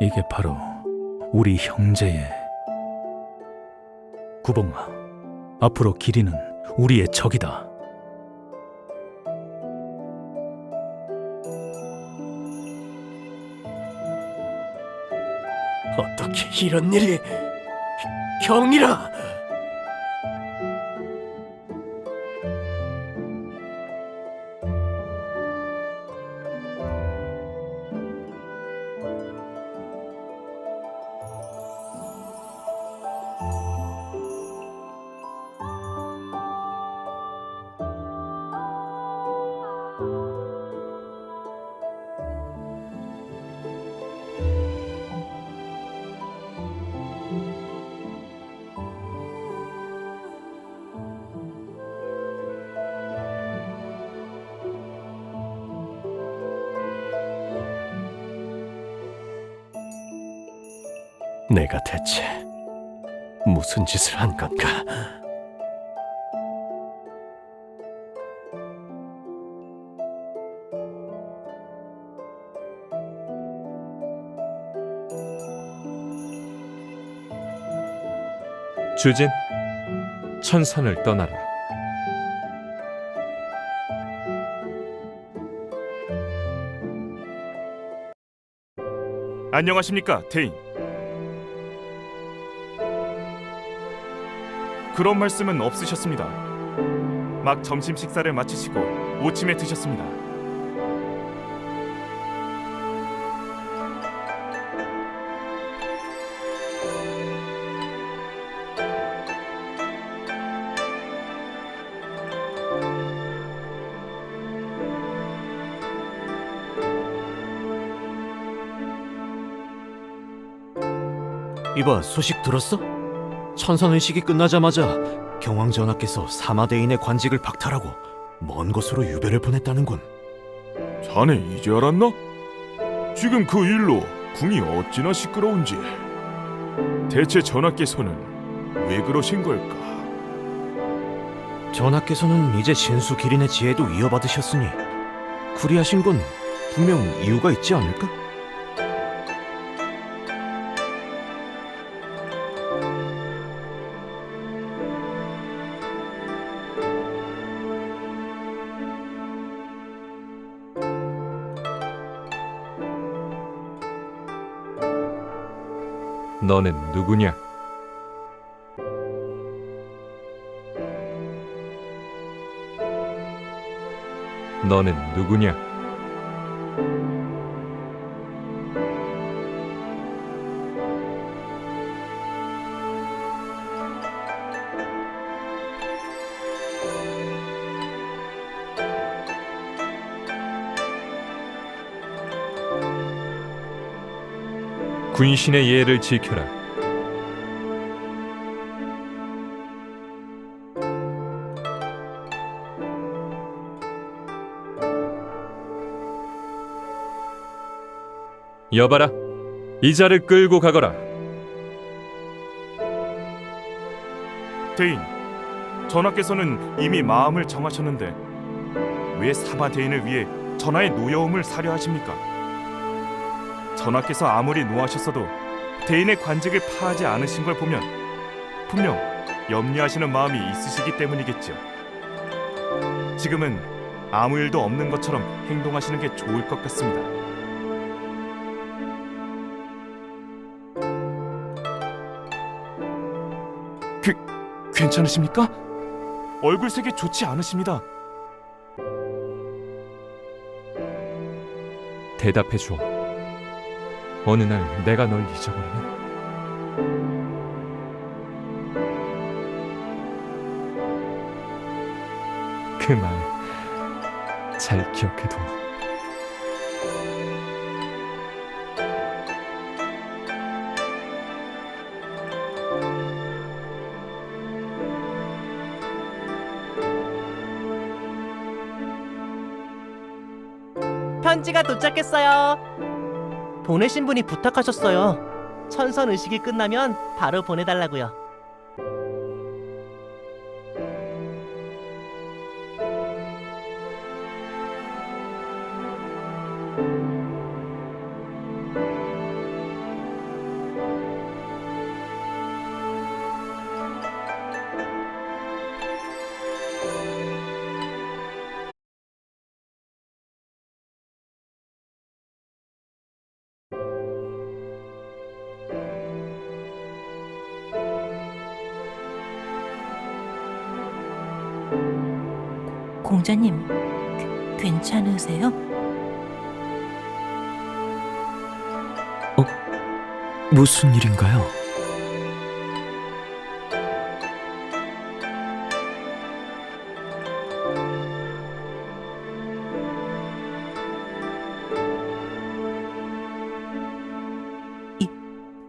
이게 바로 우리 형제의 구봉아. 앞으로 길이는 우리의 적이다. 어떻게 이런 일이 경이라 내가 대체 무슨 짓을 한 건가? 주진, 천산을 떠나라. 안녕하십니까, 대인. 그런 말씀은 없으셨습니다. 막 점심 식사를 마치시고 오침에 드셨습니다. 이봐 소식 들었어? 천선의식이 끝나자마자 경왕 전하께서 사마대인의 관직을 박탈하고 먼 곳으로 유배를 보냈다는군. 자네 이제 알았나? 지금 그 일로 궁이 어찌나 시끄러운지. 대체 전하께서는 왜 그러신 걸까? 전하께서는 이제 신수 기린의 지혜도 이어받으셨으니 그리하신 건 분명 이유가 있지 않을까? 너는 누구냐? 너는 누구냐? 군신의 예를 지켜라. 여봐라, 이 자를 끌고 가거라. 대인, 전하께서는 이미 마음을 정하셨는데 왜 사마 대인을 위해 전하의 노여움을 사려 하십니까? 전하께서 아무리 노하셨어도 대인의 관직을 파하지 않으신 걸 보면 분명 염려하시는 마음이 있으시기 때문이겠죠. 지금은 아무 일도 없는 것처럼 행동하시는 게 좋을 것 같습니다. 그 괜찮으십니까? 얼굴색이 좋지 않으십니다. 대답해 줘. 어 느 날 내가 널 잊어버리면 그 말 잘 기억해둬. 편지가 도착했어요. 보내신 분이 부탁하셨어요. 천선 의식이 끝나면 바로 보내달라고요. 공자님, 그- 괜찮으세요? 무슨 일인가요?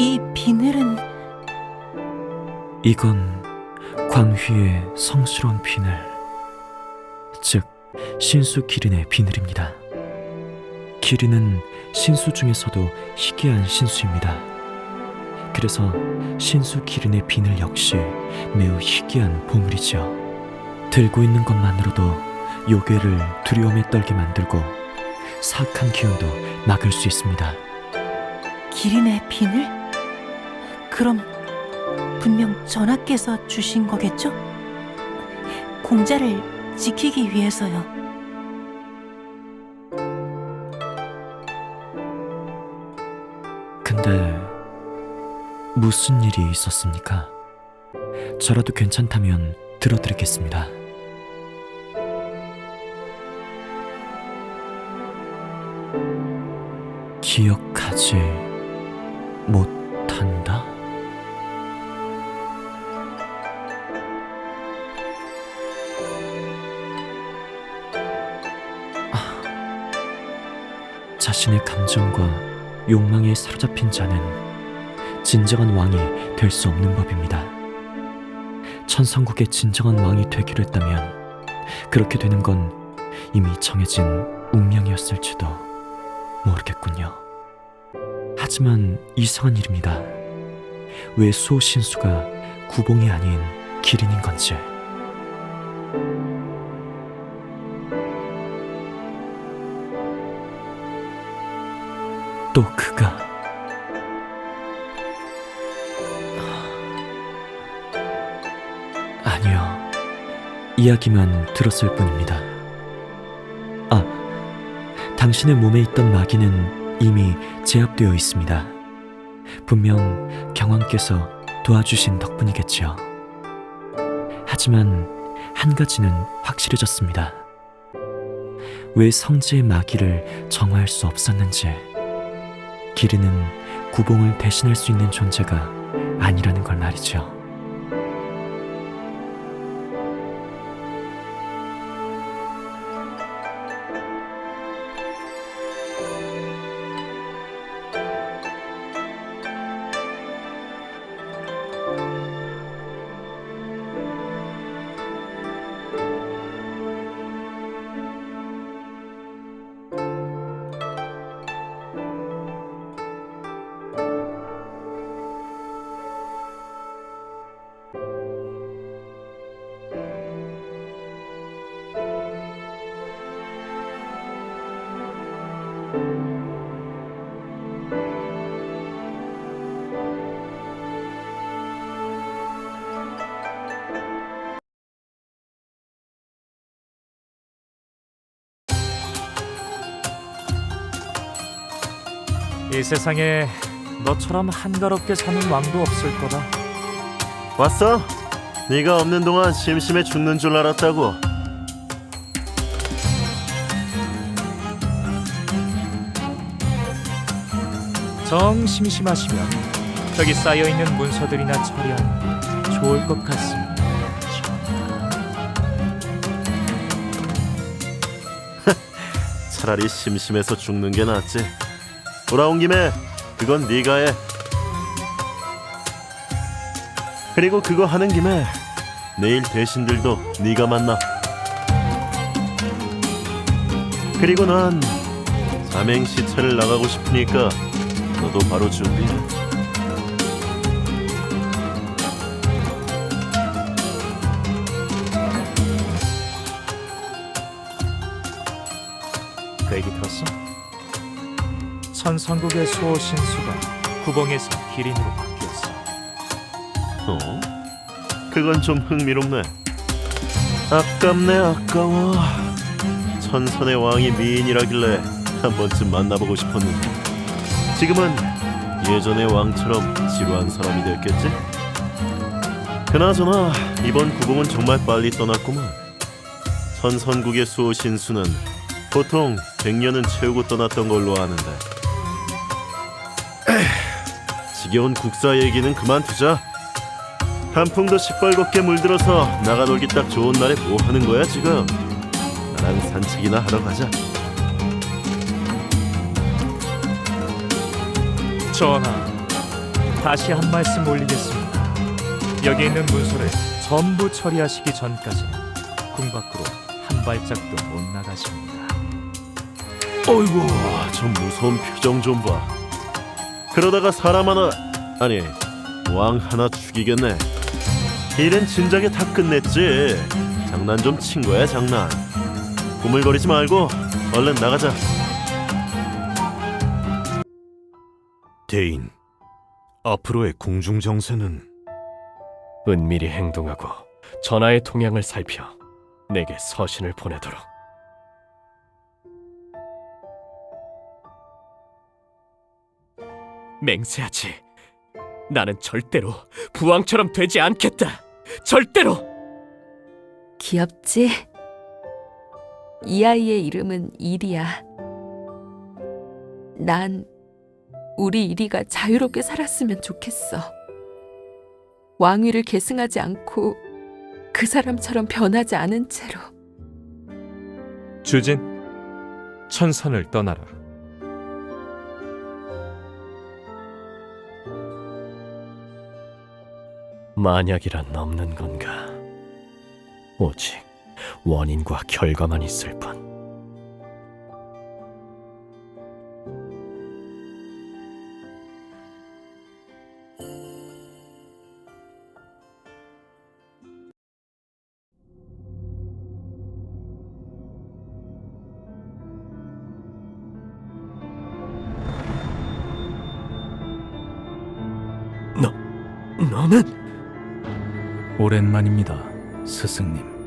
이 비늘은 이건 광휘의 성스러운 비늘, 즉 신수 기린의 비늘입니다. 기린은 신수 중에서도 희귀한 신수입니다. 그래서 신수 기린의 비늘 역시 매우 희귀한 보물이죠. 들고 있는 것만으로도 요괴를 두려움에 떨게 만들고 사악한 기운도 막을 수 있습니다. 기린의 비늘? 그럼 분명 전하께서 주신 거겠죠? 공자를 지키기 위해서요. 근데 무슨 일이 있었습니까? 저라도 괜찮다면 들어드리겠습니다. 기억하지 못 자신의 감정과 욕망에 사로잡힌 자는 진정한 왕이 될 수 없는 법입니다. 천성국의 진정한 왕이 되기로 했다면 그렇게 되는 건 이미 정해진 운명이었을지도 모르겠군요. 하지만 이상한 일입니다. 왜 수호신수가 구봉이 아닌 기린인 건지. 또 그가 아니요. 이야기만 들었을 뿐입니다. 아, 당신의 몸에 있던 마귀는 이미 제압되어 있습니다. 분명 경왕께서 도와주신 덕분이겠지요. 하지만 한 가지는 확실해졌습니다. 왜 성지의 마귀를 정화할 수 없었는지, 기르는 구봉을 대신할 수 있는 존재가 아니라는 걸 말이죠. 이 세상에 너처럼 한가롭게 사는 왕도 없을 거다. 왔어? 네가 없는 동안 심심해 죽는 줄 알았다고. 정 심심하시면 저기 쌓여 있는 문서들이나 처리하는 게 좋을 것 같습니다. 차라리 심심해서 죽는 게 낫지. 돌아온 김에 그건 네가 해. 그리고 그거 하는 김에 내일 대신들도 네가 만나. 그리고 난 삼행시차를 나가고 싶으니까 너도 바로 준비해. 천성국의 수호 신수가 구봉에서 기린으로 바뀌었어. 어? 그건 좀 흥미롭네. 아깝네 아까워. 천선의 왕이 미인이라길래 한 번쯤 만나보고 싶었는데 지금은 예전의 왕처럼 지루한 사람이 됐겠지? 그나저나 이번 구봉은 정말 빨리 떠났구만. 천선국의 수호 신수는 보통 100년은 채우고 떠났던 걸로 아는데. 에휴, 지겨운 국사 얘기는 그만두자. 단풍도 시뻘겋게 물들어서 나가 놀기 딱 좋은 날에 뭐 하는 거야 지금? 나랑 산책이나 하러 가자. 전하, 다시 한 말씀 올리겠습니다. 여기 있는 문서를 전부 처리하시기 전까지 궁 밖으로 한 발짝도 못 나가십니다. 어이구, 저 무서운 표정 좀 봐. 그러다가 사람 하나 아니 왕 하나 죽이겠네. 일은 진작에 다 끝냈지. 장난 좀 친 거야 장난. 꾸물거리지 말고 얼른 나가자. 대인, 앞으로의 궁중 정세는 은밀히 행동하고 전하의 동향을 살펴 내게 서신을 보내도록. 맹세하지. 나는 절대로 부왕처럼 되지 않겠다. 절대로. 귀엽지? 이 아이의 이름은 이리야. 난 우리 이리가 자유롭게 살았으면 좋겠어. 왕위를 계승하지 않고 그 사람처럼 변하지 않은 채로. 주진, 천선을 떠나라. 만약이란 없는 건가? 오직 원인과 결과만 있을 뿐. 너는 오랜만입니다, 스승님.